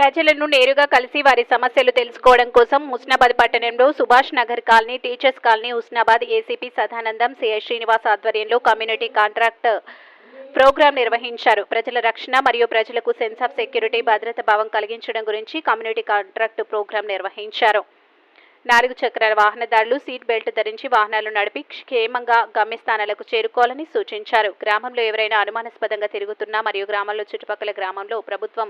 ప్రజలను నేరుగా కలిసి వారి సమస్యలు తెలుసుకోవడం కోసం హుస్నాబాద్ పట్టణంలో Subhash Nagar colony teachers colony Husnabad ACP Sadanandam CI Srinivas ఆధ్వర్యంలో కమ్యూనిటీ కాంట్రాక్ట్ ప్రోగ్రాం నిర్వహించారు. ప్రజల రక్షణ మరియు ప్రజలకు సెన్స్ ఆఫ్ సెక్యూరిటీ భద్రత భావం కలిగించడం గురించి కమ్యూనిటీ కాంట్రాక్ట్ ప్రోగ్రాం నిర్వహించారు. నాలుగు చక్రాల వాహనదారులు సీట్ బెల్ట్ ధరించి వాహనాలు నడిపి క్షేమంగా గమ్యస్థానాలకు చేరుకోవాలని సూచించారు. గ్రామంలో ఎవరైనా అనుమానాస్పదంగా తిరుగుతున్నా మరియు గ్రామంలో చుట్టుపక్కల గ్రామంలో ప్రభుత్వం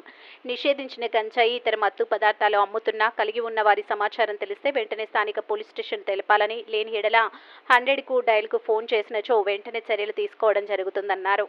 నిషేధించిన గంజాయి ఇతర మత్తు పదార్థాలు అమ్ముతున్నా కలిగి ఉన్న వారి సమాచారం తెలిస్తే వెంటనే స్థానిక పోలీస్ స్టేషన్ తెలపాలని లేని ఎడల హండ్రెడ్కు డైల్కు ఫోన్ చేసినచో వెంటనే చర్యలు తీసుకోవడం జరుగుతుందన్నారు.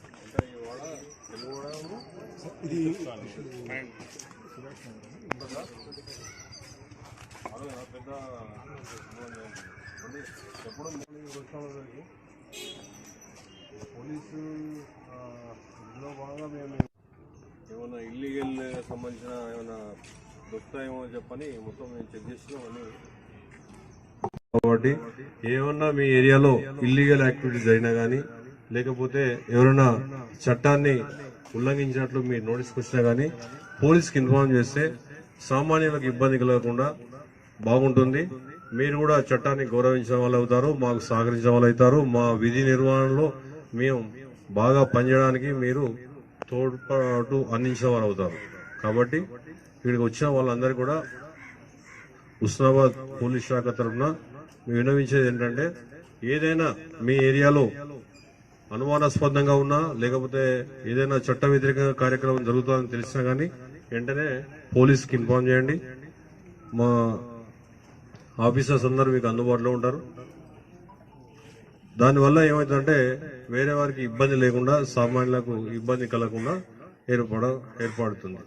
పోలీసు ఇందులో భాగంగా మేము ఏమైనా ఇల్లీగల్ సంబంధించిన ఏమైనా దొరుకుతాయేమో చెప్పని మొత్తం మేము చెక్ చేసినాం అని కాబట్టి ఏమన్నా మీ ఏరియాలో ఇల్లీగల్ యాక్టివిటీస్ జరిగినా కానీ లేకపోతే ఎవరైనా చట్టాన్ని ఉల్లంఘించినట్లు మీరు నోటీస్కి వచ్చినా కానీ పోలీస్కి ఇన్ఫార్మ్ చేస్తే సామాన్యులకు ఇబ్బంది కలగకుండా బాగుంటుంది. మీరు కూడా చట్టాన్ని గౌరవించిన వాళ్ళు అవుతారు మాకు సహకరించిన వాళ్ళు అవుతారు. మా విధి నిర్వహణలో మేము బాగా పనిచేయడానికి మీరు తోడ్పాటు అందించిన వారు అవుతారు. కాబట్టి ఇక్కడికి వచ్చిన వాళ్ళందరూ కూడా హుస్నాబాద్ పోలీస్ శాఖ తరఫున మేము విన్నవించేది ఏంటంటే ఏదైనా మీ ఏరియాలో అనుమానాస్పదంగా ఉన్నా లేకపోతే ఏదైనా చట్ట వ్యతిరేక కార్యక్రమం జరుగుతుందని తెలిసినా కానీ వెంటనే పోలీస్కి ఇన్ఫామ్ చేయండి. మా ఆఫీసర్స్ అందరూ మీకు అందుబాటులో ఉంటారు. దానివల్ల ఏమవుతుందంటే వేరే వారికి ఇబ్బంది లేకుండా సామాన్యులకు ఇబ్బంది కలగకుండా ఏర్పడ ఏర్పడుతుంది.